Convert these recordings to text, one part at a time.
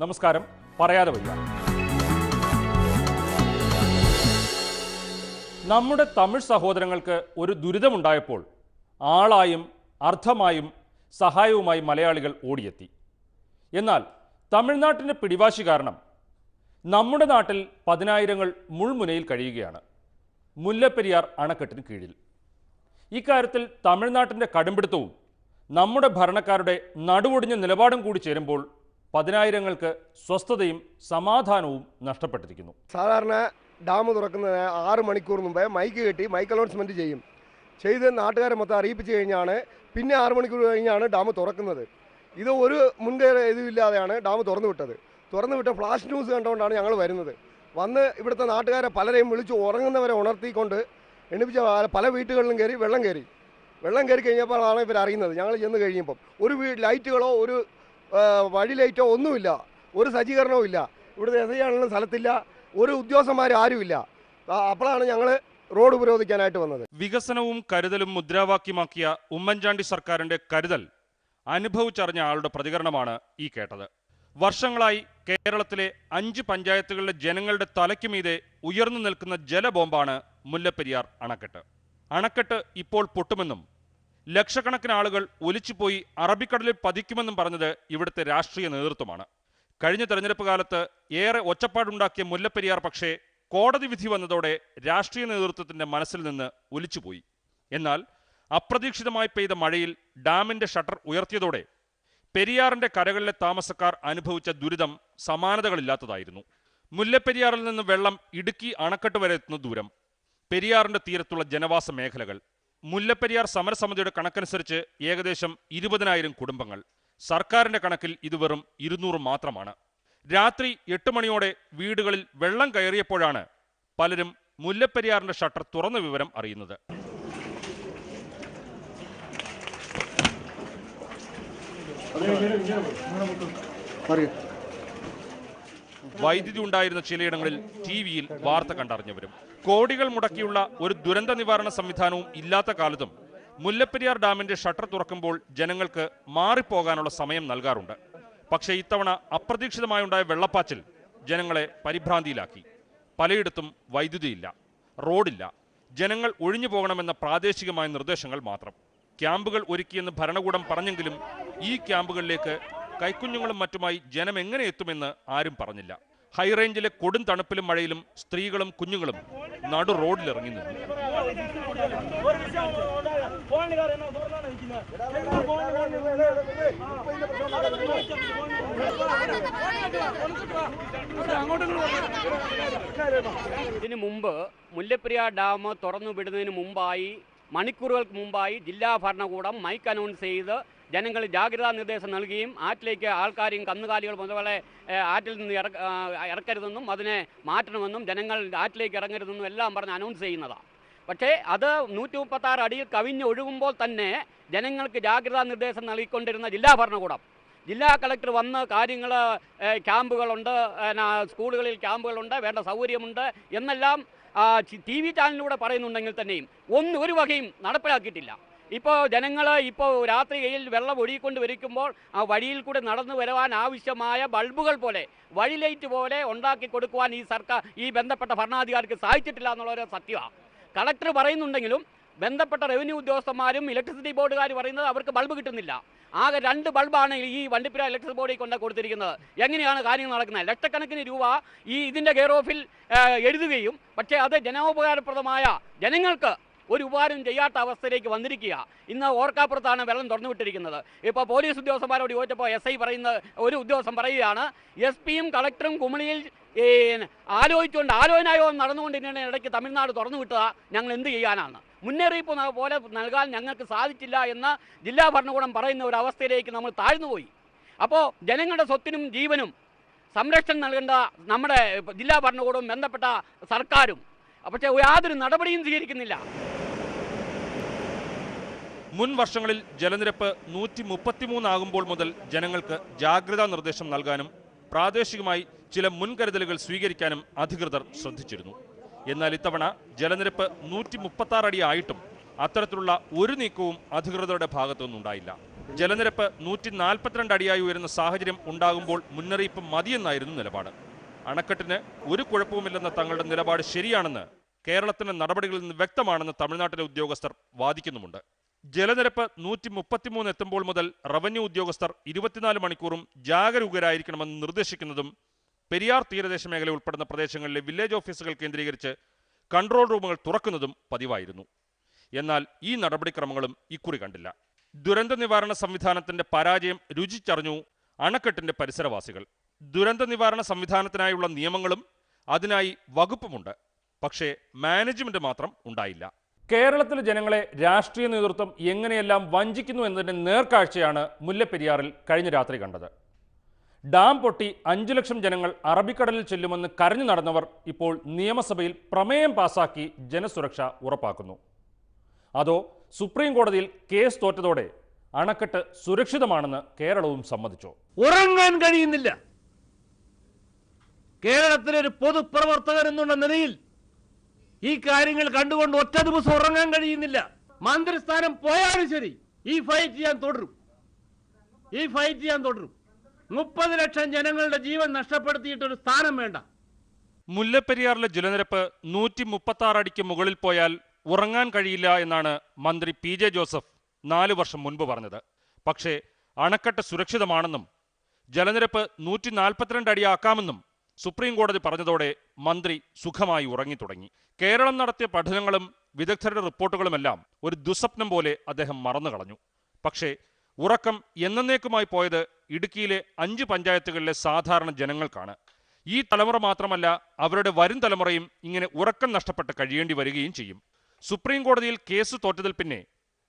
നമസ്കാരം. പറയാതെ വയ്യ. നമ്മുടെ തമിഴ് സഹോദരങ്ങൾക്ക് ഒരു ദുരിതമുണ്ടായപ്പോൾ ആളായും അർത്ഥമായും സഹായവുമായി മലയാളികൾ ഓടിയെത്തി. എന്നാൽ തമിഴ്നാട്ടിന്റെ പിടിവാശി കാരണം നമ്മുടെ നാട്ടിൽ പതിനായിരങ്ങൾ മുൾമുനയിൽ കഴിയുകയാണ്. മുല്ലപ്പെരിയാർ അണക്കെട്ടിന് കീഴിൽ. ഇക്കാര്യത്തിൽ തമിഴ്നാട്ടിന്റെ കടുംപിടുത്തവും നമ്മുടെ ഭരണക്കാരുടെ നടുവൊടിഞ്ഞ നിലപാടും കൂടി ചേരുമ്പോൾ പതിനായിരങ്ങൾക്ക് സ്വസ്ഥതയും സമാധാനവും നഷ്ടപ്പെട്ടിരിക്കുന്നു. സാധാരണ ഡാം തുറക്കുന്നതിന് ആറ് മണിക്കൂർ മുമ്പേ മൈക്ക് കെട്ടി മൈക്ക് അനൗൺസ്മെന്റ് ചെയ്യും. ചെയ്ത് നാട്ടുകാരെ മൊത്തം അറിയിപ്പിച്ച് കഴിഞ്ഞാണ് പിന്നെ ആറ് മണിക്കൂർ കഴിഞ്ഞാണ് ഡാം തുറക്കുന്നത്. ഇത് ഒരു മുൻകൈ ഇതുമില്ലാതെയാണ് ഡാം തുറന്നു വിട്ടത്. തുറന്നു വിട്ട ഫ്ലാഷ് ന്യൂസ് കണ്ടുകൊണ്ടാണ് ഞങ്ങൾ വരുന്നത്. വന്ന് ഇവിടുത്തെ നാട്ടുകാരെ പലരെയും വിളിച്ച് ഉറങ്ങുന്നവരെ ഉണർത്തിക്കൊണ്ട് എണിപ്പിച്ച പല- വീട്ടുകളിലും കയറി വെള്ളം കയറി. വെള്ളം കയറി കഴിഞ്ഞപ്പോഴാണ് ഇവർ അറിയുന്നത് ഞങ്ങൾ ചെന്ന് കഴിയുമ്പം ഒരു ലൈറ്റുകളോ ഒരു വഴി ലൈറ്റോ ഒന്നുമില്ല. ഒരു സജ്ജീകരണവും ഇല്ല. ഇവിടുത്തെ എസ് ഐ ആണെങ്കിലും സ്ഥലത്തില്ല. ഒരു ഉദ്യോഗസ്ഥന്മാർ ആരുമില്ല. അപ്പോഴാണ് ഞങ്ങൾ റോഡ് ഉപരോധിക്കാനായിട്ട് വന്നത്. വികസനവും കരുതലും മുദ്രാവാക്യമാക്കിയ ഉമ്മൻചാണ്ടി സർക്കാരിന്റെ കരുതൽ അനുഭവിച്ചറിഞ്ഞ ആളുടെ പ്രതികരണമാണ് ഈ കേട്ടത്. വർഷങ്ങളായി കേരളത്തിലെ അഞ്ച് പഞ്ചായത്തുകളിലെ ജനങ്ങളുടെ തലയ്ക്ക് മീതെ ഉയർന്നു നിൽക്കുന്ന ജലബോംബാണ് മുല്ലപ്പെരിയാർ അണക്കെട്ട്. അണക്കെട്ട് ഇപ്പോൾ പൊട്ടുമെന്നും ലക്ഷക്കണക്കിന് ആളുകൾ ഒലിച്ചുപോയി അറബിക്കടലിൽ പതിക്കുമെന്നും പറഞ്ഞത് ഇവിടുത്തെ രാഷ്ട്രീയ നേതൃത്വമാണ്. കഴിഞ്ഞ തെരഞ്ഞെടുപ്പ് കാലത്ത് ഏറെ ഒച്ചപ്പാടുണ്ടാക്കിയ മുല്ലപ്പെരിയാർ പക്ഷേ കോടതി വിധി വന്നതോടെ രാഷ്ട്രീയ നേതൃത്വത്തിന്റെ മനസ്സിൽ നിന്ന് ഒലിച്ചുപോയി. എന്നാൽ അപ്രതീക്ഷിതമായി പെയ്ത മഴയിൽ ഡാമിന്റെ ഷട്ടർ ഉയർത്തിയതോടെ പെരിയാറിന്റെ കരകളിലെ താമസക്കാർ അനുഭവിച്ച ദുരിതം സമാനതകളില്ലാത്തതായിരുന്നു. മുല്ലപ്പെരിയാറിൽ നിന്ന് വെള്ളം ഇടുക്കി അണക്കെട്ട് വരെ എത്തുന്ന ദൂരം പെരിയാറിന്റെ തീരത്തുള്ള ജനവാസ മേഖലകൾ മുല്ലപ്പെരിയാർ സമരസമിതിയുടെ കണക്കനുസരിച്ച് ഏകദേശം ഇരുപതിനായിരം കുടുംബങ്ങൾ. സർക്കാരിന്റെ കണക്കിൽ ഇത് വെറും ഇരുന്നൂറ് മാത്രമാണ്. രാത്രി എട്ട് മണിയോടെ വീടുകളിൽ വെള്ളം കയറിയപ്പോഴാണ് പലരും മുല്ലപ്പെരിയാറിന്റെ ഷട്ടർ തുറന്ന വിവരം അറിയുന്നത്. വൈദ്യുതി ഉണ്ടായിരുന്ന ചിലയിടങ്ങളിൽ ടി വിയിൽ വാർത്ത കണ്ടറിഞ്ഞവരും. കോടികൾ മുടക്കിയുള്ള ഒരു ദുരന്ത നിവാരണ സംവിധാനവും ഇല്ലാത്ത കാലത്തും മുല്ലപ്പെരിയാർ ഡാമിന്റെ ഷട്ടർ തുറക്കുമ്പോൾ ജനങ്ങൾക്ക് മാറിപ്പോകാനുള്ള സമയം നൽകാറുണ്ട്. പക്ഷേ ഇത്തവണ അപ്രതീക്ഷിതമായുണ്ടായ വെള്ളപ്പാച്ചിൽ ജനങ്ങളെ പരിഭ്രാന്തിയിലാക്കി. പലയിടത്തും വൈദ്യുതിയില്ല റോഡില്ല. ജനങ്ങൾ ഒഴിഞ്ഞു പോകണമെന്ന പ്രാദേശികമായ നിർദ്ദേശങ്ങൾ മാത്രം. ക്യാമ്പുകൾ ഒരുക്കിയെന്ന് ഭരണകൂടം പറഞ്ഞെങ്കിലും ഈ ക്യാമ്പുകളിലേക്ക് കൈക്കുഞ്ഞുങ്ങളും മറ്റുമായി ജനം എങ്ങനെ എത്തുമെന്ന് ആരും പറഞ്ഞില്ല. ഹൈറേഞ്ചിലെ കൊടും തണുപ്പിലും മഴയിലും സ്ത്രീകളും കുഞ്ഞുങ്ങളും നടു റോഡിലിറങ്ങി നിന്നു. ഇതിന് മുമ്പ് മുല്ലപ്പെരിയാർ ഡാം തുറന്നു വിടുന്നതിന് മുമ്പായി മണിക്കൂറുകൾക്ക് മുമ്പായി ജില്ലാ ഭരണകൂടം മൈക്ക് അനൗൺസ് ചെയ്ത് ജനങ്ങൾ ജാഗ്രതാ നിർദ്ദേശം നൽകുകയും ആറ്റിലേക്ക് ആൾക്കാരെയും കന്നുകാലികൾ മുതലെ ആറ്റിൽ നിന്ന് ഇറക്കരുതെന്നും അതിനെ മാറ്റണമെന്നും ജനങ്ങൾ ആറ്റിലേക്ക് ഇറങ്ങരുതെന്നും എല്ലാം പറഞ്ഞ് അനൗൺസ് ചെയ്യുന്നതാണ് പക്ഷേ അത് നൂറ്റി മുപ്പത്താറ് അടിയിൽ കവിഞ്ഞ് ഒഴുകുമ്പോൾ തന്നെ ജനങ്ങൾക്ക് ജാഗ്രതാ നിർദ്ദേശം നൽകിക്കൊണ്ടിരുന്ന ജില്ലാ ഭരണകൂടം. ജില്ലാ കളക്ടർ വന്ന് കാര്യങ്ങൾ ക്യാമ്പുകളുണ്ട് സ്കൂളുകളിൽ ക്യാമ്പുകളുണ്ട് വേണ്ട സൗകര്യമുണ്ട് എന്നെല്ലാം ടി വി ചാനലിലൂടെ പറയുന്നുണ്ടെങ്കിൽ തന്നെയും ഒന്നും ഒരു വകയും നടപ്പിലാക്കിയിട്ടില്ല. ഇപ്പോൾ ജനങ്ങൾ ഇപ്പോൾ രാത്രിയിൽ വെള്ളം ഒഴുകിക്കൊണ്ട് വരിക്കുമ്പോൾ ആ വഴിയിൽ കൂടെ നടന്നു വരുവാൻ ആവശ്യമായ ബൾബുകൾ പോലെ വഴി ലൈറ്റ് പോലെ ഉണ്ടാക്കി കൊടുക്കുവാൻ ഈ സർക്കാർ ഈ ബന്ധപ്പെട്ട ഭരണാധികാരിക്ക് സാധിച്ചിട്ടില്ല എന്നുള്ളൊരു സത്യമാണ് കളക്ടർ പറയുന്നുണ്ടെങ്കിലും ബന്ധപ്പെട്ട റവന്യൂ ഉദ്യോഗസ്ഥന്മാരും ഇലക്ട്രിസിറ്റി ബോർഡുകാർ പറയുന്നത് അവർക്ക് ബൾബ് കിട്ടുന്നില്ല. ആകെ രണ്ട് ബൾബാണ് ഈ വണ്ടിപ്പുര ഇലക്ട്രിസിറ്റി ബോർഡിൽ കൊണ്ട് കൊടുത്തിരിക്കുന്നത്. എങ്ങനെയാണ് കാര്യങ്ങൾ നടക്കുന്നത്? ലക്ഷക്കണക്കിന് രൂപ ഈ ഇതിന്റെ കെയർ ഓഫിൽ എഴുതുകയും പക്ഷേ അത് ജനോപകാരപ്രദമായ ജനങ്ങൾക്ക് ഒരു ഉപകാരം ചെയ്യാത്ത അവസ്ഥയിലേക്ക് വന്നിരിക്കുക ഇന്ന് ഓർക്കാപ്പുറത്താണ് വെള്ളം തുറന്നു വിട്ടിരിക്കുന്നത് ഇപ്പോൾ പോലീസ് ഉദ്യോഗസ്ഥന്മാരോട് ചോദിച്ചപ്പോൾ എസ് ഐ പറയുന്ന ഒരു ഉദ്യോഗസ്ഥൻ പറയുകയാണ് എസ് പിയും കളക്ടറും കുമളിയിൽ ഈ ആലോചിച്ചുകൊണ്ട് ആലോചനായോഗം നടന്നുകൊണ്ടിരിക്കുന്ന ഇടയ്ക്ക് തമിഴ്നാട് തുറന്നു വിട്ടുക ഞങ്ങൾ എന്ത് ചെയ്യാനാണ് മുന്നറിയിപ്പ് പോലെ നൽകാൻ ഞങ്ങൾക്ക് സാധിച്ചില്ല എന്ന് ജില്ലാ ഭരണകൂടം പറയുന്ന ഒരു അവസ്ഥയിലേക്ക് നമ്മൾ താഴ്ന്നുപോയി. അപ്പോൾ ജനങ്ങളുടെ സ്വത്തിനും ജീവനും സംരക്ഷണം നൽകേണ്ട നമ്മുടെ ജില്ലാ ഭരണകൂടവും ബന്ധപ്പെട്ട സർക്കാരും പക്ഷേ യാതൊരു നടപടിയും സ്വീകരിക്കുന്നില്ല. മുൻ വർഷങ്ങളിൽ ജലനിരപ്പ് നൂറ്റി മുപ്പത്തിമൂന്നാകുമ്പോൾ മുതൽ ജനങ്ങൾക്ക് ജാഗ്രതാ നിർദ്ദേശം നൽകാനും പ്രാദേശികമായി ചില മുൻകരുതലുകൾ സ്വീകരിക്കാനും അധികൃതർ ശ്രദ്ധിച്ചിരുന്നു. എന്നാൽ ഇത്തവണ ജലനിരപ്പ് നൂറ്റി മുപ്പത്താറടി ആയിട്ടും അത്തരത്തിലുള്ള ഒരു നീക്കവും അധികൃതരുടെ ഭാഗത്തുനിന്നുണ്ടായില്ല ജലനിരപ്പ് നൂറ്റി നാൽപ്പത്തിരണ്ട് അടിയായി ഉയരുന്ന സാഹചര്യം ഉണ്ടാകുമ്പോൾ മുന്നറിയിപ്പ് മതിയെന്നായിരുന്നു നിലപാട്. അണക്കെട്ടിന് ഒരു കുഴപ്പവുമില്ലെന്ന തങ്ങളുടെ നിലപാട് ശരിയാണെന്ന് കേരളത്തിന്റെ നടപടികളിൽ നിന്ന് വ്യക്തമാണെന്ന് തമിഴ്നാട്ടിലെ ഉദ്യോഗസ്ഥർ വാദിക്കുന്നുമുണ്ട്. ജലനിരപ്പ് നൂറ്റി മുപ്പത്തിമൂന്ന് എത്തുമ്പോൾ മുതൽ റവന്യൂ ഉദ്യോഗസ്ഥർ ഇരുപത്തിനാല് മണിക്കൂറും ജാഗരൂകരായിരിക്കണമെന്ന് നിർദ്ദേശിക്കുന്നതും പെരിയാർ തീരദേശ മേഖല ഉൾപ്പെടുന്ന പ്രദേശങ്ങളിലെ വില്ലേജ് ഓഫീസുകൾ കേന്ദ്രീകരിച്ച് കൺട്രോൾ റൂമുകൾ തുറക്കുന്നതും പതിവായിരുന്നു. എന്നാൽ ഈ നടപടിക്രമങ്ങളും ഇക്കുറി കണ്ടില്ല. ദുരന്ത നിവാരണ സംവിധാനത്തിന്റെ പരാജയം രുചിച്ചറിഞ്ഞു അണക്കെട്ടിന്റെ പരിസരവാസികൾ. ദുരന്ത നിവാരണ സംവിധാനത്തിനായുള്ള നിയമങ്ങളും അതിനായി വകുപ്പുമുണ്ട്. പക്ഷേ മാനേജ്മെന്റ് മാത്രം ഉണ്ടായില്ല. കേരളത്തിലെ ജനങ്ങളെ രാഷ്ട്രീയ നേതൃത്വം എങ്ങനെയെല്ലാം വഞ്ചിക്കുന്നു എന്നതിന്റെ നേർക്കാഴ്ചയാണ് മുല്ലപ്പെരിയാറിൽ കഴിഞ്ഞ രാത്രി കണ്ടത്. ഡാം പൊട്ടി അഞ്ചു ലക്ഷം ജനങ്ങൾ അറബിക്കടലിൽ ചെല്ലുമെന്ന് കരഞ്ഞു നടന്നവർ ഇപ്പോൾ നിയമസഭയിൽ പ്രമേയം പാസാക്കി ജനസുരക്ഷ ഉറപ്പാക്കുന്നു. അതോ സുപ്രീം കോടതിയിൽ കേസ് തോറ്റതോടെ അണക്കെട്ട് സുരക്ഷിതമാണെന്ന് കേരളവും സമ്മതിച്ചു? ഉറങ്ങാൻ കഴിയുന്നില്ല. കേരളത്തിലെ ഒരു പൊതുപ്രവർത്തകൻ എന്നുള്ള നിലയിൽ ഈ കാര്യങ്ങൾ കണ്ടുകൊണ്ട് ഒറ്റ ദിവസം ഉറങ്ങാൻ കഴിയുന്നില്ല. മന്ത്രിസ്ഥാനം പോയാലും ശരി ഈ ഫൈറ്റ് ഞാൻ തുടരും. ഈ ഫൈറ്റ് ഞാൻ തുടരും. മുപ്പത് ലക്ഷം ജനങ്ങളുടെ ജീവൻ നഷ്ടപ്പെടുത്തിയിട്ടൊരു സ്ഥാനം വേണ്ട. മുല്ലപ്പെരിയാറിലെ ജലനിരപ്പ് നൂറ്റി മുപ്പത്തി അടിക്ക് മുകളിൽ പോയാൽ ഉറങ്ങാൻ കഴിയില്ല എന്നാണ് മന്ത്രി പി ജെ ജോസഫ് നാലു വർഷം മുൻപ് പറഞ്ഞത്. പക്ഷേ അണക്കെട്ട് സുരക്ഷിതമാണെന്നും ജലനിരപ്പ് നൂറ്റി നാൽപ്പത്തിരണ്ട് അടിയാക്കാമെന്നും സുപ്രീം കോടതി പറഞ്ഞതോടെ മന്ത്രി സുഖമായി ഉറങ്ങിത്തുടങ്ങി. കേരളം നടത്തിയ പഠനങ്ങളും വിദഗ്ധരുടെ റിപ്പോർട്ടുകളുമെല്ലാം ഒരു ദുസ്വപ്നം പോലെ അദ്ദേഹം മറന്നു കളഞ്ഞു പക്ഷേ ഉറക്കം എന്നേക്കുമായി പോയത് ഇടുക്കിയിലെ അഞ്ച് പഞ്ചായത്തുകളിലെ സാധാരണ ജനങ്ങൾക്കാണ്. ഈ തലമുറ മാത്രമല്ല അവരുടെ വരും തലമുറയും ഇങ്ങനെ ഉറക്കം നഷ്ടപ്പെട്ട് കഴിയേണ്ടി വരികയും ചെയ്യും. സുപ്രീം കോടതിയിൽ കേസ് തോറ്റതിൽ പിന്നെ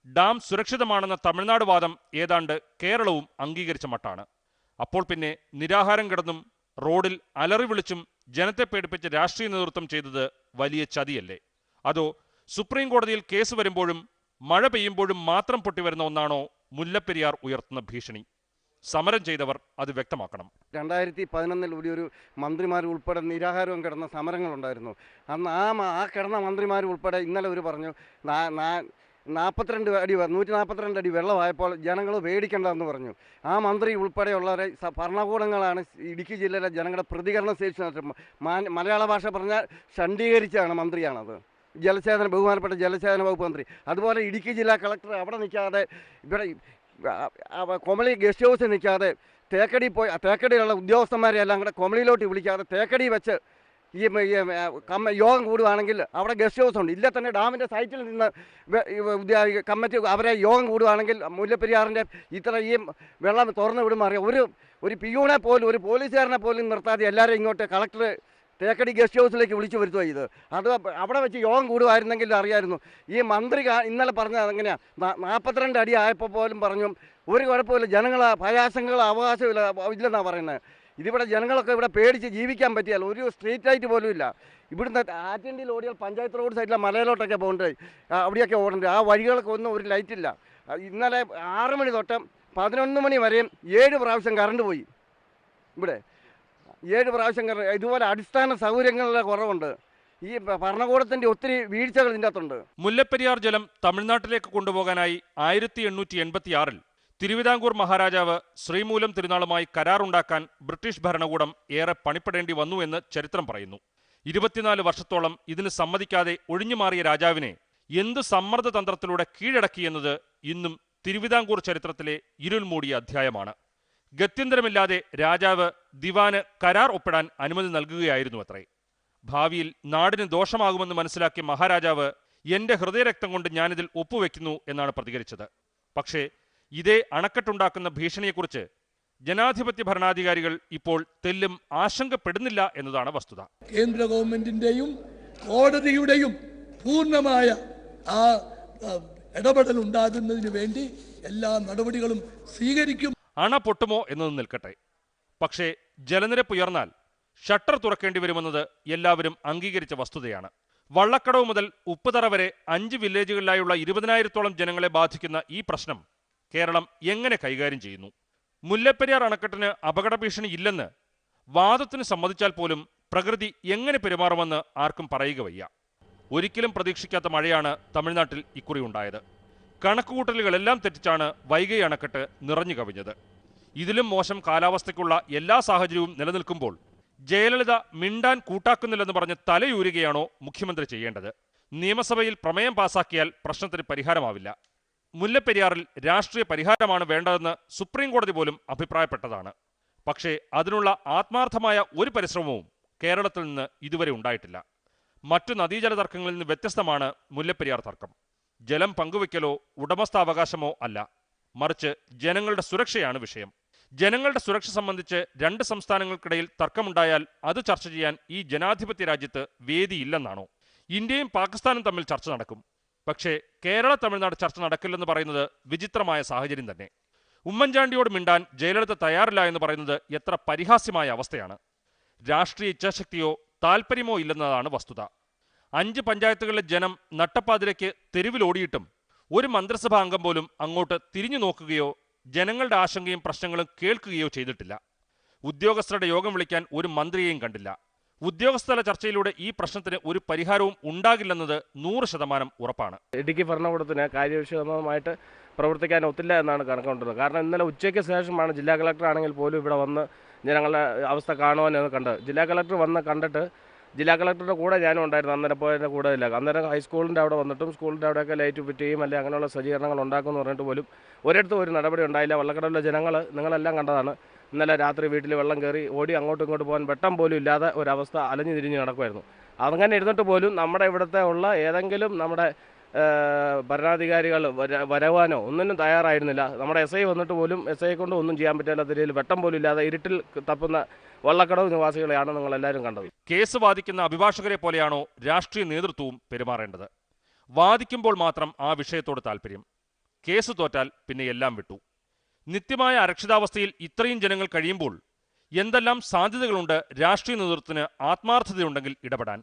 ഡാം സുരക്ഷിതമാണെന്ന തമിഴ്നാട് വാദം ഏതാണ്ട് കേരളവും അംഗീകരിച്ച മട്ടാണ്. അപ്പോൾ പിന്നെ നിരാഹാരം കിടന്നും റോഡിൽ അലറി വിളിച്ചും ജനത്തെ പേടിപ്പിച്ച് രാഷ്ട്രീയ നേതൃത്വം ചെയ്തത് വലിയ ചതിയല്ലേ. അതോ സുപ്രീം കോടതിയിൽ കേസ് വരുമ്പോഴും മഴ പെയ്യുമ്പോഴും മാത്രം പൊട്ടിവരുന്ന ഒന്നാണോ മുല്ലപ്പെരിയാർ ഉയർത്തുന്ന ഭീഷണി? സമരം ചെയ്തവർ അത് വ്യക്തമാക്കണം. രണ്ടായിരത്തി പതിനൊന്നിൽ ഒരു ഒരു മന്ത്രിമാർ ഉൾപ്പെടെ നിരാഹാരവും കിടന്ന സമരങ്ങളുണ്ടായിരുന്നു. അന്ന് ആ ആ കിടന്ന മന്ത്രിമാർ ഉൾപ്പെടെ ഇന്നലെ ഒരു പറഞ്ഞു നാൽപ്പത്തിരണ്ട് അടി നൂറ്റി നാൽപ്പത്തിരണ്ട് അടി വെള്ളമായപ്പോൾ ജനങ്ങൾ പേടിക്കേണ്ടതെന്ന് പറഞ്ഞു. ആ മന്ത്രി ഉൾപ്പെടെയുള്ളവരെ ഭരണകൂടങ്ങളാണ് ഇടുക്കി ജില്ലയിലെ ജനങ്ങളുടെ പ്രതികരണം ശേഷി മലയാള ഭാഷ പറഞ്ഞാൽ ഷണ്ഡീകരിച്ചാണ് മന്ത്രിയാണത്. ജലസേചന ബഹുമാനപ്പെട്ട ജലസേചന വകുപ്പ് മന്ത്രി. അതുപോലെ ഇടുക്കി ജില്ലാ കളക്ടർ അവിടെ നിൽക്കാതെ ഇവിടെ കൊമളി ഗസ്റ്റ് ഹൗസിൽ നിൽക്കാതെ തേക്കടി പോയി തേക്കടിയിലുള്ള ഉദ്യോഗസ്ഥന്മാരെ എല്ലാം കൂടെ കൊമളിയിലോട്ട് വിളിക്കാതെ തേക്കടി വെച്ച് ഈ കമ്മ യോഗം കൂടുവാണെങ്കിൽ അവിടെ ഗസ്റ്റ് ഹൗസ് ഉണ്ട്. ഇല്ല തന്നെ ഡാമിന്റെ സൈറ്റിൽ നിന്ന് കമ്മിറ്റി അവരെ യോഗം കൂടുവാണെങ്കിൽ മുല്ലപ്പെരിയാറിന്റെ ഇത്രയും വെള്ളം തുറന്നു വിടുമ്പോൾ അറിയാം. ഒരു ഒരു പിയൂണെ പോലും ഒരു പോലീസുകാരനെ പോലും നിർത്താതെ എല്ലാവരും ഇങ്ങോട്ട് കളക്ടർ തേക്കടി ഗസ്റ്റ് ഹൗസിലേക്ക് വിളിച്ചു വരുത്തുക ഇത്. അത് അവിടെ വെച്ച് യോഗം കൂടുമായിരുന്നെങ്കിൽ അറിയായിരുന്നു. ഈ മന്ത്രി ഇന്നലെ പറഞ്ഞത് എങ്ങനെയാണ് നാൽപ്പത്തിരണ്ട് അടി ആയപ്പോൾ പോലും പറഞ്ഞു ഒരു കുഴപ്പമില്ല ജനങ്ങൾ ഭയാശങ്കകൾ അവകാശമില്ല ഇല്ലെന്നാണ് പറയുന്നത്. ഇതിവിടെ ജനങ്ങളൊക്കെ ഇവിടെ പേടിച്ച് ജീവിക്കാൻ പറ്റിയാൽ ഒരു സ്ട്രീറ്റ് ലൈറ്റ് പോലും ഇല്ല. ഇവിടുന്ന് ആറ്റൻഡിൽ ഓടിയാൽ പഞ്ചായത്ത് റോഡ് സൈഡിലെ മലയിലോട്ടൊക്കെ പോകേണ്ടത് അവിടെയൊക്കെ ഓടേണ്ടത് ആ വഴികൾക്ക് ഒന്നും ഒരു ലൈറ്റ് ഇല്ല. ഇന്നലെ ആറ് മണി തൊട്ട് പതിനൊന്ന് മണി വരെയും ഏഴ് പ്രാവശ്യം കറണ്ട് പോയി. ഇവിടെ ഏഴ് പ്രാവശ്യം കറണ്ട് ഇതുപോലെ അടിസ്ഥാന സൗകര്യങ്ങളുടെ കുറവുണ്ട്. ഈ ഭരണകൂടത്തിന്റെ ഒത്തിരി വീഴ്ചകൾ ഇതിന്റെ അകത്തുണ്ട് മുല്ലപ്പെരിയാർ ജലം തമിഴ്നാട്ടിലേക്ക് കൊണ്ടുപോകാനായി ആയിരത്തി എണ്ണൂറ്റി എൺപത്തിയാറിൽ. തിരുവിതാംകൂർ മഹാരാജാവ് ശ്രീമൂലം തിരുനാളുമായി കരാറുണ്ടാക്കാൻ ബ്രിട്ടീഷ് ഭരണകൂടം ഏറെ പണിപ്പെടേണ്ടി വന്നു എന്ന് ചരിത്രം പറയുന്നു. ഇരുപത്തിനാല് വർഷത്തോളം ഇതിന് സമ്മതിക്കാതെ ഒഴിഞ്ഞുമാറിയ രാജാവിനെ എന്ത് സമ്മർദ്ദ തന്ത്രത്തിലൂടെ കീഴടക്കിയെന്നത് ഇന്നും തിരുവിതാംകൂർ ചരിത്രത്തിലെ ഇരുൾമൂടിയ അധ്യായമാണ്. ഗത്യന്തരമില്ലാതെ രാജാവ് ദിവാന് കരാർ ഒപ്പിടാൻ അനുമതി നൽകുകയായിരുന്നു അത്രേ. ഭാവിയിൽ നാടിന് ദോഷമാകുമെന്ന് മനസ്സിലാക്കിയ മഹാരാജാവ് എന്റെ ഹൃദയരക്തം കൊണ്ട് ഞാനിതിൽ ഒപ്പുവെക്കുന്നു എന്നാണ് പ്രതികരിച്ചത്. പക്ഷേ ഇതേ അണക്കെട്ടുണ്ടാക്കുന്ന ഭീഷണിയെക്കുറിച്ച് ജനാധിപത്യ ഭരണാധികാരികൾ ഇപ്പോൾ തെല്ലും ആശങ്കപ്പെടുന്നില്ല എന്നതാണ് വസ്തുത. കേന്ദ്ര ഗവൺമെന്റിന്റെയും കോടതിയുടെയും പൂർണമായ ആ ഇടപെടൽ ഉണ്ടാകുന്നതിന് വേണ്ടി എല്ലാ നടപടികളും സ്വീകരിക്കും. അണ പൊട്ടുമോ എന്നത് നിൽക്കട്ടെ. പക്ഷേ ജലനിരപ്പ് ഉയർന്നാൽ ഷട്ടർ തുറക്കേണ്ടി വരുമെന്നത് എല്ലാവരും അംഗീകരിച്ച വസ്തുതയാണ്. വള്ളക്കടവ് മുതൽ ഉപ്പുതറ വരെ അഞ്ച് വില്ലേജുകളിലായുള്ള ഇരുപതിനായിരത്തോളം ജനങ്ങളെ ബാധിക്കുന്ന ഈ പ്രശ്നം കേരളം എങ്ങനെ കൈകാര്യം ചെയ്യുന്നു? മുല്ലപ്പെരിയാർ അണക്കെട്ടിന് അപകട ഭീഷണി ഇല്ലെന്ന് വാദത്തിന് സമ്മതിച്ചാൽ പോലും പ്രകൃതി എങ്ങനെ പെരുമാറുമെന്ന് ആർക്കും പറയുക വയ്യ. ഒരിക്കലും പ്രതീക്ഷിക്കാത്ത മഴയാണ് തമിഴ്നാട്ടിൽ ഇക്കുറി ഉണ്ടായത്. കണക്കുകൂട്ടലുകളെല്ലാം തെറ്റിച്ചാണ് വൈകൈ അണക്കെട്ട് നിറഞ്ഞു കവിഞ്ഞത്. ഇതിലും മോശം കാലാവസ്ഥയ്ക്കുള്ള എല്ലാ സാഹചര്യവും നിലനിൽക്കുമ്പോൾ ജയലളിത മിണ്ടാൻ കൂട്ടാക്കുന്നില്ലെന്ന് പറഞ്ഞ് തലയൂരുകയാണോ മുഖ്യമന്ത്രി ചെയ്യേണ്ടത്? നിയമസഭയിൽ പ്രമേയം പാസാക്കിയാൽ പ്രശ്നത്തിന് പരിഹാരമാവില്ല. മുല്ലപ്പെരിയാറിൽ രാഷ്ട്രീയ പരിഹാരമാണ് വേണ്ടതെന്ന് സുപ്രീം കോടതി പോലും അഭിപ്രായപ്പെട്ടതാണ്. പക്ഷേ അതിനുള്ള ആത്മാർത്ഥമായ ഒരു പരിശ്രമവും കേരളത്തിൽ നിന്ന് ഇതുവരെ ഉണ്ടായിട്ടില്ല. മറ്റു നദീജല തർക്കങ്ങളിൽ നിന്ന് വ്യത്യസ്തമാണ് മുല്ലപ്പെരിയാർ തർക്കം. ജലം പങ്കുവയ്ക്കലോ ഉടമസ്ഥാവകാശമോ അല്ല. മറിച്ച് ജനങ്ങളുടെ സുരക്ഷയാണ് വിഷയം. ജനങ്ങളുടെ സുരക്ഷ സംബന്ധിച്ച് രണ്ട് സംസ്ഥാനങ്ങൾക്കിടയിൽ തർക്കമുണ്ടായാൽ അത് ചർച്ച ചെയ്യാൻ ഈ ജനാധിപത്യ രാജ്യത്ത് വേദിയില്ലെന്നാണോ? ഇന്ത്യയും പാകിസ്ഥാനും തമ്മിൽ ചർച്ച നടക്കും. പക്ഷേ കേരള തമിഴ്നാട് ചർച്ച നടക്കില്ലെന്ന് പറയുന്നത് വിചിത്രമായ സാഹചര്യം തന്നെ. ഉമ്മൻചാണ്ടിയോട് മിണ്ടാൻ ജയലളിത തയ്യാറില്ല എന്ന് പറയുന്നത് എത്ര പരിഹാസ്യമായ അവസ്ഥയാണ്. രാഷ്ട്രീയ ഇച്ഛാശക്തിയോ താല്പര്യമോ ഇല്ലെന്നതാണ് വസ്തുത. അഞ്ച് പഞ്ചായത്തുകളിലെ ജനം നട്ടപ്പാതിരയ്ക്ക് തെരുവിലോടിയിട്ടും ഒരു മന്ത്രിസഭാ അംഗം പോലും അങ്ങോട്ട് തിരിഞ്ഞു നോക്കുകയോ ജനങ്ങളുടെ ആശങ്കയും പ്രശ്നങ്ങളും കേൾക്കുകയോ ചെയ്തിട്ടില്ല. ഉദ്യോഗസ്ഥരുടെ യോഗം വിളിക്കാൻ ഒരു മന്ത്രിയെയും കണ്ടില്ല. ഉദ്യോഗസ്ഥതല ചർച്ചയിലൂടെ ഈ പ്രശ്നത്തിന് ഒരു പരിഹാരവും ഉണ്ടാകില്ലെന്നത് നൂറ് ശതമാനം ഉറപ്പാണ്. ഇടുക്കി ഭരണകൂടത്തിന് കാര്യക്ഷമമായിട്ട് പ്രവർത്തിക്കാൻ ഒത്തില്ല എന്നാണ് കണക്കുകൊണ്ടിരുന്നത് കാരണം ഇന്നലെ ഉച്ചയ്ക്ക് ശേഷമാണ് ജില്ലാ കളക്ടർ ആണെങ്കിൽ പോലും ഇവിടെ വന്ന് ജനങ്ങളുടെ അവസ്ഥ കാണുവാനെന്ന് കണ്ടത് ജില്ലാ കളക്ടർ വന്ന് കണ്ടിട്ട് ജില്ലാ കളക്ടറുടെ കൂടെ ഞാനും ഉണ്ടായിരുന്നു. അന്നേരം പോയതിന്റെ കൂടെ ഇല്ല. അന്നേരം ഹൈസ്കൂളിന്റെ അവിടെ വന്നിട്ടും സ്കൂളിന്റെ അവിടെയൊക്കെ ലൈറ്റ് ഫിറ്റുകയും അല്ലെങ്കിൽ അങ്ങനെയുള്ള സജ്ജീകരണങ്ങൾ ഉണ്ടാക്കുമെന്ന് പറഞ്ഞിട്ട് പോലും ഒരിടത്തും ഒരു നടപടി ഉണ്ടായില്ല. വള്ളക്കടലിലെ ജനങ്ങൾ നിങ്ങളെല്ലാം കണ്ടതാണ്. ഇന്നലെ രാത്രി വീട്ടിൽ വെള്ളം കയറി ഓടി അങ്ങോട്ടും ഇങ്ങോട്ടും പോകാൻ വെട്ടം പോലും ഇല്ലാതെ ഒരവസ്ഥ അലഞ്ഞു തിരിഞ്ഞ് നടക്കുമായിരുന്നു അങ്ങനെ ഇരുന്നിട്ട് പോലും നമ്മുടെ ഇവിടുത്തെ ഉള്ള ഏതെങ്കിലും നമ്മുടെ ഭരണാധികാരികൾ വരവാനോ ഒന്നിനും തയ്യാറായിരുന്നില്ല. നമ്മുടെ എസ് ഐ വന്നിട്ട് പോലും എസ് ഐ കൊണ്ട് ഒന്നും ചെയ്യാൻ പറ്റാത്ത രീതിയിൽ വെട്ടം പോലും ഇല്ലാതെ ഇരുട്ടിൽ തപ്പുന്ന വള്ളക്കടവ് നിവാസികളെയാണ് നിങ്ങൾ എല്ലാവരും കണ്ടത്. കേസ് വാദിക്കുന്ന അഭിഭാഷകരെ പോലെയാണോ രാഷ്ട്രീയ നേതൃത്വവും പെരുമാറേണ്ടത്? വാദിക്കുമ്പോൾ മാത്രം ആ വിഷയത്തോട് താല്പര്യം കേസ് തോറ്റാൽ പിന്നെ എല്ലാം വിട്ടു. നിത്യമായ അരക്ഷിതാവസ്ഥയിൽ ഇത്രയും ജനങ്ങൾ കഴിയുമ്പോൾ എന്തെല്ലാം സാധ്യതകളുണ്ട് രാഷ്ട്രീയ നേതൃത്വത്തിന് ആത്മാർത്ഥതയുണ്ടെങ്കിൽ ഇടപെടാൻ.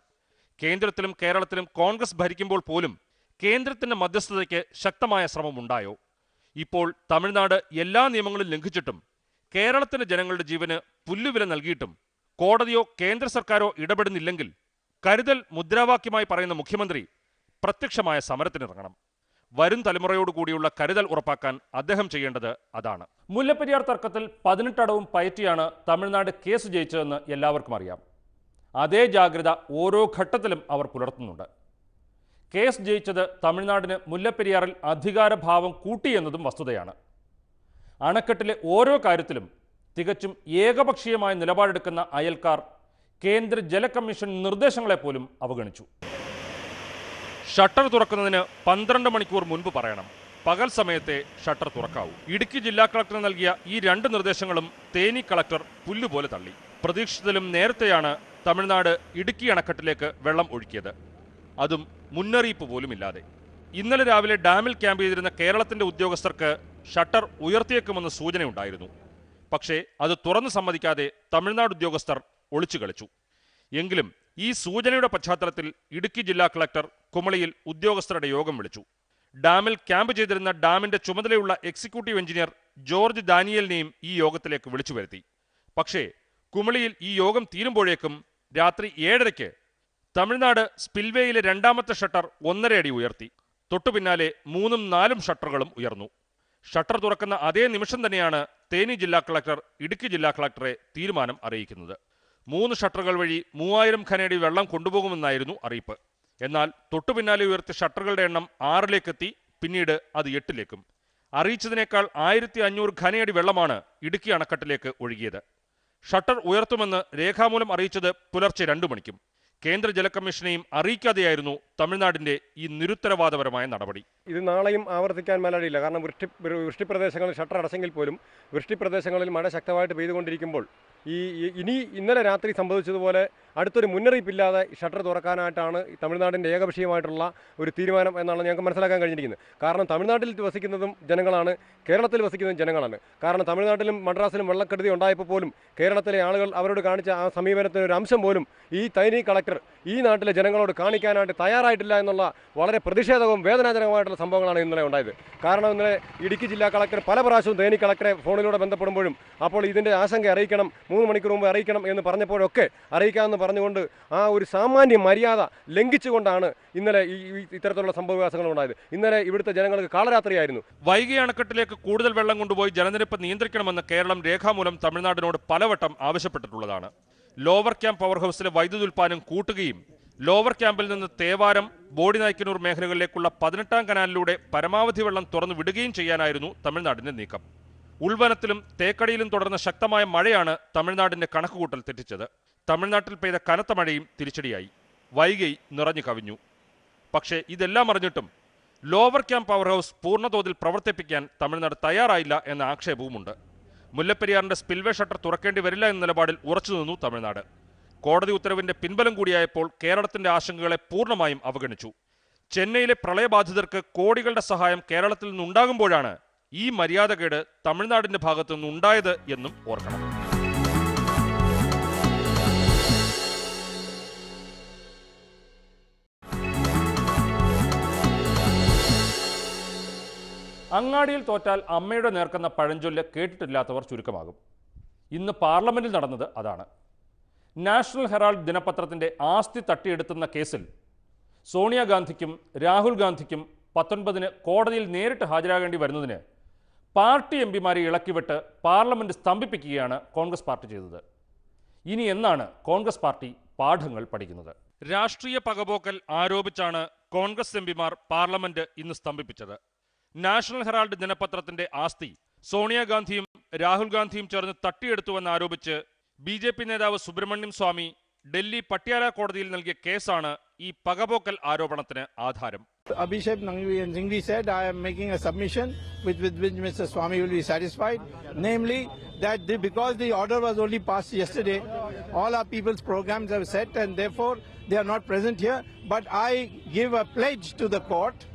കേന്ദ്രത്തിലും കേരളത്തിലും കോൺഗ്രസ് ഭരിക്കുമ്പോൾ പോലും കേന്ദ്രത്തിന്റെ മധ്യസ്ഥതയ്ക്ക് ശക്തമായ ശ്രമമുണ്ടായോ? ഇപ്പോൾ തമിഴ്നാട് എല്ലാ നിയമങ്ങളും ലംഘിച്ചിട്ടും കേരളത്തിലെ ജനങ്ങളുടെ ജീവന് പുല്ലുവില നൽകിയിട്ടും കോടതിയോ കേന്ദ്ര സർക്കാരോ ഇടപെടുന്നില്ലെങ്കിൽ കരുതൽ മുദ്രാവാക്യമായി പറയുന്ന മുഖ്യമന്ത്രി പ്രത്യക്ഷമായ സമരത്തിനിറങ്ങണം. വരും തലമുറയോട് കൂടിയുള്ള കരുതൽ ഉറപ്പാക്കാൻ അദ്ദേഹം ചെയ്യേണ്ടത് അതാണ്. മുല്ലപ്പെരിയാർ തർക്കത്തിൽ പതിനെട്ടടവും പയറ്റിയാണ് തമിഴ്നാട് കേസ് ജയിച്ചതെന്ന് എല്ലാവർക്കും അറിയാം. അതേ ജാഗ്രത ഓരോ ഘട്ടത്തിലും അവർ പുലർത്തുന്നുണ്ട്. കേസ് ജയിച്ചത് തമിഴ്നാടിന് മുല്ലപ്പെരിയാറിൽ അധികാരഭാവം കൂട്ടിയെന്നതും വസ്തുതയാണ്. അണക്കെട്ടിലെ ഓരോ കാര്യത്തിലും തികച്ചും ഏകപക്ഷീയമായ നിലപാടെടുക്കുന്ന അയൽക്കാർ കേന്ദ്ര ജലകമ്മീഷൻ നിർദ്ദേശങ്ങളെപ്പോലും അവഗണിച്ചു. ഷട്ടർ തുറക്കുന്നതിന് പന്ത്രണ്ട് മണിക്കൂർ മുൻപ് പറയണം. പകൽ സമയത്തെ ഷട്ടർ തുറക്കാവൂ. ഇടുക്കി ജില്ലാ കളക്ടർ നൽകിയ ഈ രണ്ട് നിർദ്ദേശങ്ങളും തേനി കളക്ടർ പുല്ലുപോലെ തള്ളി. പ്രതീക്ഷിച്ചതിലും നേരത്തെയാണ് തമിഴ്നാട് ഇടുക്കി അണക്കെട്ടിലേക്ക് വെള്ളം ഒഴുക്കിയത്. അതും മുന്നറിയിപ്പ് പോലുമില്ലാതെ. ഇന്നലെ രാവിലെ ഡാമിൽ ക്യാമ്പ് ചെയ്തിരുന്ന കേരളത്തിന്റെ ഉദ്യോഗസ്ഥർക്ക് ഷട്ടർ ഉയർത്തിയേക്കുമെന്ന് സൂചനയുണ്ടായിരുന്നു. പക്ഷേ അത് തുറന്നു സമ്മതിക്കാതെ തമിഴ്നാട് ഉദ്യോഗസ്ഥർ ഒളിച്ചു കളിച്ചു. എങ്കിലും ഈ സൂചനയുടെ പശ്ചാത്തലത്തിൽ ഇടുക്കി ജില്ലാ കളക്ടർ കുമളിയിൽ ഉദ്യോഗസ്ഥരുടെ യോഗം വിളിച്ചു. ഡാമിൽ ക്യാമ്പ് ചെയ്തിരുന്ന ഡാമിന്റെ ചുമതലയുള്ള എക്സിക്യൂട്ടീവ് എഞ്ചിനീയർ ജോർജ് ദാനിയലിനെയും ഈ യോഗത്തിലേക്ക് വിളിച്ചു വരുത്തി. പക്ഷേ കുമളിയിൽ ഈ യോഗം തീരുമ്പോഴേക്കും രാത്രി ഏഴരയ്ക്ക് തമിഴ്നാട് സ്പിൽവേയിലെ രണ്ടാമത്തെ ഷട്ടർ ഒന്നര അടി ഉയർത്തി. തൊട്ടു പിന്നാലെ മൂന്നും നാലും ഷട്ടറുകളും ഉയർന്നു. ഷട്ടർ തുറക്കുന്ന അതേ നിമിഷം തന്നെയാണ് തേനി ജില്ലാ കളക്ടർ ഇടുക്കി ജില്ലാ കളക്ടറെ തീരുമാനം അറിയിക്കുന്നത്. മൂന്ന് ഷട്ടറുകൾ വഴി മൂവായിരം ഖനയടി വെള്ളം കൊണ്ടുപോകുമെന്നായിരുന്നു അറിയിപ്പ്. എന്നാൽ തൊട്ടു പിന്നാലെ ഉയർത്തിയ ഷട്ടറുകളുടെ എണ്ണം ആറിലേക്കെത്തി പിന്നീട് അത് എട്ടിലേക്കും. അറിയിച്ചതിനേക്കാൾ ആയിരത്തി അഞ്ഞൂറ് ഖനയടി വെള്ളമാണ് ഇടുക്കി അണക്കെട്ടിലേക്ക് ഒഴുകിയത്. ഷട്ടർ ഉയർത്തുമെന്ന് രേഖാമൂലം അറിയിച്ചത് പുലർച്ചെ രണ്ടു മണിക്കും. കേന്ദ്ര ജലകമ്മീഷനെയും അറിയിക്കാതെയായിരുന്നു തമിഴ്നാടിന്റെ ഈ നിരുത്തരവാദപരമായ നടപടി. ഇത് നാളെയും ആവർത്തിക്കാൻ മേലാടിയില്ല. കാരണം വൃഷ്ടി വൃഷ്ടി പ്രദേശങ്ങളിൽ ഷട്ടർ അടച്ചെങ്കിൽ പോലും വൃഷ്ടിപ്രദേശങ്ങളിൽ മഴ ശക്തമായിട്ട് പെയ്തുകൊണ്ടിരിക്കുമ്പോൾ ഈ ഇനി ഇന്നലെ രാത്രി സംഭവിച്ചതുപോലെ അടുത്തൊരു മുന്നറിയിപ്പില്ലാതെ ഷട്ടർ തുറക്കാനായിട്ടാണ് തമിഴ്നാടിന്റെ ഏകപക്ഷീയമായിട്ടുള്ള ഒരു തീരുമാനം എന്നാണ് ഞങ്ങൾക്ക് മനസ്സിലാക്കാൻ കഴിഞ്ഞിരിക്കുന്നത്. കാരണം തമിഴ്നാട്ടിൽ വസിക്കുന്നതും ജനങ്ങളാണ് കേരളത്തിൽ വസിക്കുന്നതും ജനങ്ങളാണ്. കാരണം തമിഴ്നാട്ടിലും മദ്രാസിലും വെള്ളക്കെടുതി ഉണ്ടായപ്പോൾ പോലും കേരളത്തിലെ ആളുകൾ അവരോട് കാണിച്ച ആ സമീപനത്തിന് ഒരു അംശം പോലും ഈ തൈനി കളക്ടർ ഈ നാട്ടിലെ ജനങ്ങളോട് കാണിക്കാനായിട്ട് തയ്യാറായിട്ടില്ല എന്നുള്ള വളരെ പ്രതിഷേധവും വേദനാജനകമായിട്ടുള്ള സംഭവങ്ങളാണ് ഇന്നലെ ഉണ്ടായത്. കാരണം ഇന്നലെ ഇടുക്കി ജില്ലാ കളക്ടർ പല പ്രാവശ്യവും തേനി കളക്ടറെ ഫോണിലൂടെ ബന്ധപ്പെടുമ്പോഴും അപ്പോൾ ഇതിന്റെ ആശങ്ക അറിയിക്കണം മൂന്ന് മണിക്കൂർ മുമ്പ് അറിയിക്കണം എന്ന് പറഞ്ഞപ്പോഴൊക്കെ അറിയിക്കാമെന്ന് പറഞ്ഞുകൊണ്ട് ആ ഒരു സാമാന്യ മര്യാദ ലംഘിച്ചുകൊണ്ടാണ് ഇന്നലെ ഈ ഇത്തരത്തിലുള്ള സംഭവവികാസങ്ങൾ ഉണ്ടായത്. ഇന്നലെ ഇവിടുത്തെ ജനങ്ങൾക്ക് കാളരാത്രിയായിരുന്നു. വൈകി അണക്കെട്ടിലേക്ക് കൂടുതൽ വെള്ളം കൊണ്ടുപോയി ജലനിരപ്പ് നിയന്ത്രിക്കണമെന്ന് കേരളം രേഖാമൂലം തമിഴ്നാടിനോട് പലവട്ടം ആവശ്യപ്പെട്ടിട്ടുള്ളതാണ്. ലോവർ ക്യാമ്പ് പവർ ഹൗസിലെ വൈദ്യുതി ഉൽപ്പാദനം കൂട്ടുകയും ലോവർ ക്യാമ്പിൽ നിന്ന് തേവാരം ബോഡിനായ്ക്കനൂർ മേഖലകളിലേക്കുള്ള പതിനെട്ടാം കനാലിലൂടെ പരമാവധി വെള്ളം തുറന്നു വിടുകയും ചെയ്യാനായിരുന്നു തമിഴ്നാടിന്റെ നീക്കം. ഉൾവനത്തിലും തേക്കടിയിലും തുടർന്ന ശക്തമായ മഴയാണ് തമിഴ്നാടിന്റെ കണക്കുകൂട്ടൽ തെറ്റിച്ചത്. തമിഴ്നാട്ടിൽ പെയ്ത കനത്ത മഴയും തിരിച്ചടിയായി. വൈകി നിറഞ്ഞു കവിഞ്ഞു. പക്ഷേ ഇതെല്ലാം അറിഞ്ഞിട്ടും ലോവർ ക്യാമ്പ് പവർ ഹൗസ് പൂർണതോതിൽ പ്രവർത്തിപ്പിക്കാൻ തമിഴ്നാട് തയ്യാറായില്ല എന്ന ആക്ഷേപവുമുണ്ട്. മുല്ലപ്പെരിയാറിന്റെ സ്പിൽവേ ഷട്ടർ തുറക്കേണ്ടി വരില്ല എന്ന നിലപാടിൽ ഉറച്ചു നിന്നു തമിഴ്നാട്. കോടതി ഉത്തരവിന്റെ പിൻബലം കൂടിയായപ്പോൾ കേരളത്തിന്റെ ആശങ്കകളെ പൂർണമായും അവഗണിച്ചു. ചെന്നൈയിലെ പ്രളയബാധിതർക്ക് കോടികളുടെ സഹായം കേരളത്തിൽ നിന്നുണ്ടാകുമ്പോഴാണ് ഈ മര്യാദകേട് തമിഴ്നാടിന്റെ ഭാഗത്തു നിന്നുണ്ടായത് എന്നും ഓർക്കണം. അങ്ങാടിയിൽ തോറ്റാൽ അമ്മയുടെ നേർക്കുന്ന പഴഞ്ചൊല്ല് കേട്ടിട്ടില്ലാത്തവർ ചുരുക്കമാകും. ഇന്ന് പാർലമെന്റിൽ നടന്നത് അതാണ്. നാഷണൽ ഹെറാൾഡ് ദിനപത്രത്തിന്റെ ആസ്തി തട്ടിയെടുത്തുന്ന കേസിൽ സോണിയാഗാന്ധിക്കും രാഹുൽ ഗാന്ധിക്കും പത്തൊൻപതിന് കോടതിയിൽ നേരിട്ട് ഹാജരാകേണ്ടി വരുന്നതിന് പാർട്ടി എം പിമാരെ ഇളക്കിവിട്ട് പാർലമെന്റ് സ്തംഭിപ്പിക്കുകയാണ് കോൺഗ്രസ് പാർട്ടി ചെയ്തത്. ഇനി എന്നാണ് കോൺഗ്രസ് പാർട്ടി പാഠങ്ങൾ പഠിക്കുന്നത്? രാഷ്ട്രീയ പകപോക്കൽ ആരോപിച്ചാണ് കോൺഗ്രസ് എം പിമാർ പാർലമെന്റ് ഇന്ന് സ്തംഭിപ്പിച്ചത്. നാഷണൽ ഹെറാൾഡ് ദിനപത്രത്തിന്റെ ആസ്തി സോണിയാഗാന്ധിയും രാഹുൽ ഗാന്ധിയും ചേർന്ന് തട്ടിയെടുത്തുവെന്ന് ആരോപിച്ച് ബി ജെ പി നേതാവ് സുബ്രഹ്മണ്യം സ്വാമി ഡൽഹി പട്യാല കോടതിയിൽ നൽകിയ കേസാണ് ഈ പകപോക്കൽ ആരോപണത്തിന് ആധാരം Abhishek Nangvi and Singhvi said, I am making a submission with, with which Mr. Swami will be satisfied. Namely, that the, because the order was only passed yesterday, all our people's programs have set and therefore they are not present here. But I give a pledge to the court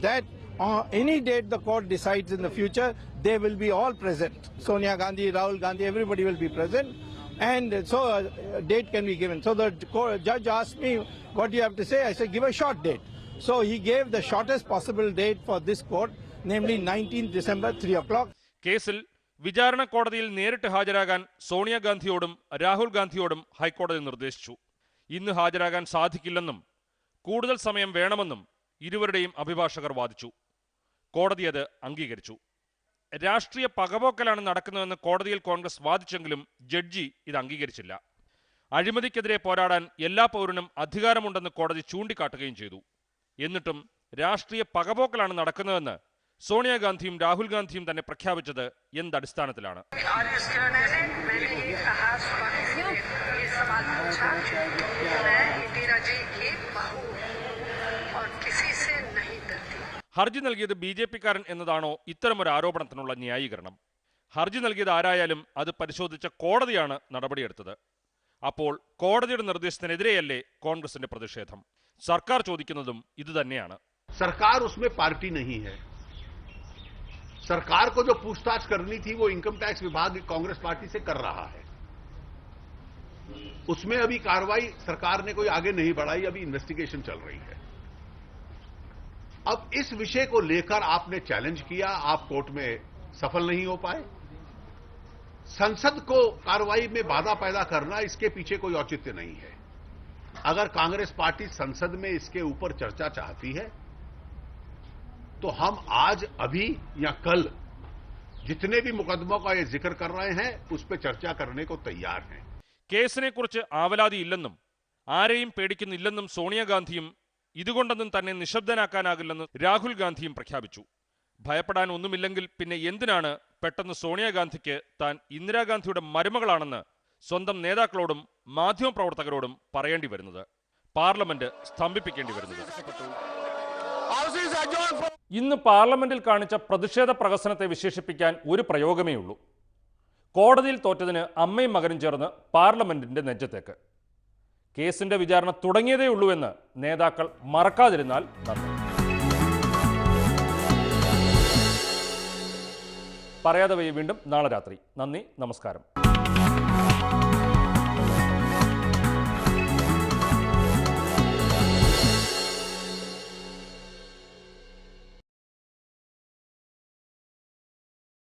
that on any date the court decides in the future, they will be all present. Sonia Gandhi, Rahul Gandhi, everybody will be present. And so a date can be given. So the judge asked me, what do you have to say? I said, give a short date. So he gave the shortest possible date for this court, namely 19th December, 3 o'clock. കേസിൽ വിചാരണ കോടതിയിൽ നേരിട്ട് ഹാജരാകാൻ സോണിയാഗാന്ധിയോടും രാഹുൽ ഗാന്ധിയോടും ഹൈക്കോടതി നിർദ്ദേശിച്ചു ഇന്ന് ഹാജരാകാൻ സാധിക്കില്ലെന്നും കൂടുതൽ സമയം വേണമെന്നും ഇരുവരുടെയും അഭിഭാഷകർ വാദിച്ചു കോടതി അത് അംഗീകരിച്ചു രാഷ്ട്രീയ പകപോക്കലാണ് നടക്കുന്നതെന്ന് കോടതിയിൽ കോൺഗ്രസ് വാദിച്ചെങ്കിലും ജഡ്ജി ഇത് അംഗീകരിച്ചില്ല. അഴിമതിക്കെതിരെ പോരാടാൻ എല്ലാ പൗരനും അധികാരമുണ്ടെന്ന് കോടതി ചൂണ്ടിക്കാട്ടുകയും ചെയ്തു. എന്നിട്ടും രാഷ്ട്രീയ പകപോക്കലാണ് നടക്കുന്നതെന്ന് സോണിയാഗാന്ധിയും രാഹുൽ ഗാന്ധിയും തന്നെ പ്രഖ്യാപിച്ചത് എന്തടിസ്ഥാനത്തിലാണ് ഹർജി നൽകിയത് ബി ജെ പിക്കാരൻ എന്നതാണോ ഇത്തരമൊരു ആരോപണത്തിനുള്ള ന്യായീകരണം ഹർജി നൽകിയത് ആരായാലും അത് പരിശോധിച്ച കോടതിയാണ് നടപടിയെടുത്തത് അപ്പോൾ കോടതിയുടെ നിർദ്ദേശത്തിനെതിരെയല്ലേ കോൺഗ്രസിന്റെ പ്രതിഷേധം സർക്കാർ ചോദിക്കുന്നതും ഇതുതന്നെയാണ് सरकार उसमें पार्टी नहीं है सरकार को जो पूछताछ करनी थी वो इनकम टैक्स विभाग कांग्रेस पार्टी से कर रहा है उसमें अभी कार्रवाई सरकार ने कोई आगे नहीं बढ़ाई अभी इन्वेस्टिगेशन चल रही है अब इस विषय को लेकर आपने चैलेंज किया आप कोर्ट में सफल नहीं हो पाए संसद को कार्रवाई में बाधा पैदा करना इसके पीछे कोई औचित्य नहीं है अगर कांग्रेस पार्टी संसद में इसके ऊपर चर्चा चाहती है तो हम आज अभी या कल जितने भी मुकदमों का ये जिक्र कर रहे हैं उस पर चर्चा करने को तैयार हैं കേസിനെക്കുറിച്ച് ആവലാതിയില്ലെന്നും ആരെയും പേടിക്കുന്നില്ലെന്നും സോണിയാഗാന്ധിയും ഇതുകൊണ്ടൊന്നും തന്നെ നിശബ്ദനാക്കാനാകില്ലെന്ന് രാഹുൽ ഗാന്ധിയും പ്രഖ്യാപിച്ചു. ഭയപ്പെടാൻ ഒന്നുമില്ലെങ്കിൽ പിന്നെ എന്തിനാണ് പെട്ടെന്ന് സോണിയാഗാന്ധിക്ക് താൻ ഇന്ദിരാഗാന്ധിയുടെ മരുമകളാണെന്ന് സ്വന്തം നേതാക്കളോടും മാധ്യമപ്രവർത്തകരോടും പറയേണ്ടി വരുന്നത്? പാർലമെന്റ് സ്തംഭിപ്പിക്കേണ്ടി വരുന്നത്. ഇന്ന് പാർലമെന്റിൽ കാണിച്ച പ്രതിഷേധ പ്രകസനത്തെ വിശേഷിപ്പിക്കാൻ ഒരു പ്രയോഗമേ ഉള്ളൂ കോടതിയിൽ തോറ്റതിന് അമ്മയും മകനും ചേർന്ന് പാർലമെന്റിന്റെ നെഞ്ചത്തേക്ക്. കേസിന്റെ വിചാരണ തുടങ്ങിയതേ ഉള്ളൂ എന്ന് നേതാക്കൾ മറക്കാതിരുന്നാൽ നന്ദി. പറയാതെ വയ്യ വീണ്ടും നാളെ രാത്രി. നന്ദി നമസ്കാരം.